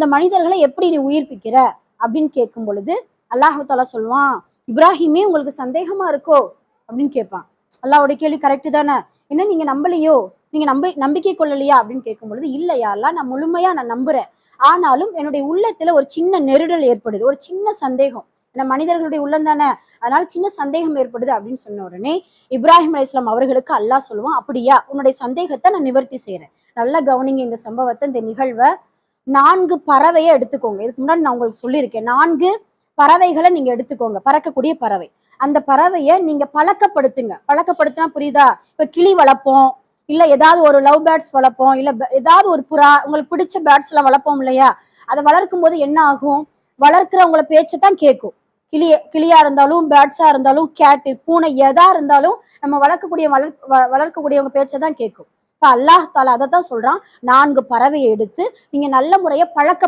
இந்த மனிதர்களை எப்படி நீ உயிர்ப்பிக்கிற? அப்படின்னு கேட்கும் பொழுது அல்லாஹு சொல்லுவான் இப்ராஹிமே உங்களுக்கு சந்தேகமா இருக்கோ? அப்படின்னு கேட்பான் அல்லாஹோட கேள்வி கரெக்ட் தானே? என்ன நீங்க நம்பலையோ? நீங்க நம்ப நம்பிக்கை கொள்ளலையா? அப்படின்னு கேட்கும் பொழுது இல்லையா அல்ல நான் முழுமையா நான் நம்புறேன். ஆனாலும் என்னுடைய உள்ளத்துல ஒரு சின்ன நெருடல் ஏற்படுது ஒரு சின்ன சந்தேகம். ஏன்னா மனிதர்களுடைய உள்ளம் தானே? அதனால சின்ன சந்தேகம் ஏற்படுது அப்படின்னு சொன்ன உடனே இப்ராஹிம் அலைஹிஸ்ஸலாம் அவர்களுக்கு அல்லாஹ் சொல்லுவான் அப்படியா? உன்னுடைய சந்தேகத்தை நான் நிவர்த்தி செய்யறேன் நல்லா கவனிங்க இந்த சம்பவத்தை இந்த நிகழ்வை. நான்கு பறவையை எடுத்துக்கோங்க. இதுக்கு முன்னாடி நான் உங்களுக்கு சொல்லியிருக்கேன். நான்கு பறவைகளை நீங்க எடுத்துக்கோங்க. பறக்கக்கூடிய பறவை. அந்த பறவையை நீங்க பழக்கப்படுத்துங்க. பழக்கப்படுத்தினா புரியுதா? இப்ப கிளி வளர்ப்போம். இல்ல ஏதாவது ஒரு லவ் பேர்ட்ஸ் வளர்ப்போம். இல்ல ஏதாவது ஒரு புறா உங்களுக்கு பிடிச்ச பேர்ட்ஸ் எல்லாம் வளர்ப்போம் இல்லையா? அதை வளர்க்கும் போது என்ன ஆகும்? வளர்க்கிறவங்கள பேச்சை தான் கேட்கும். கிளி கிளியா இருந்தாலும் பேர்ட்ஸா இருந்தாலும் கேட்டு பூனை எதா இருந்தாலும் நம்ம வளர்க்கக்கூடிய வளர் வ- வளர்க்கக்கூடியவங்க பேச்சை தான் கேட்கும். இப்ப அல்லாஹ் தாலா அதை தான் சொல்றான். நான்கு பறவையை எடுத்து நீங்க நல்ல முறையை பழக்க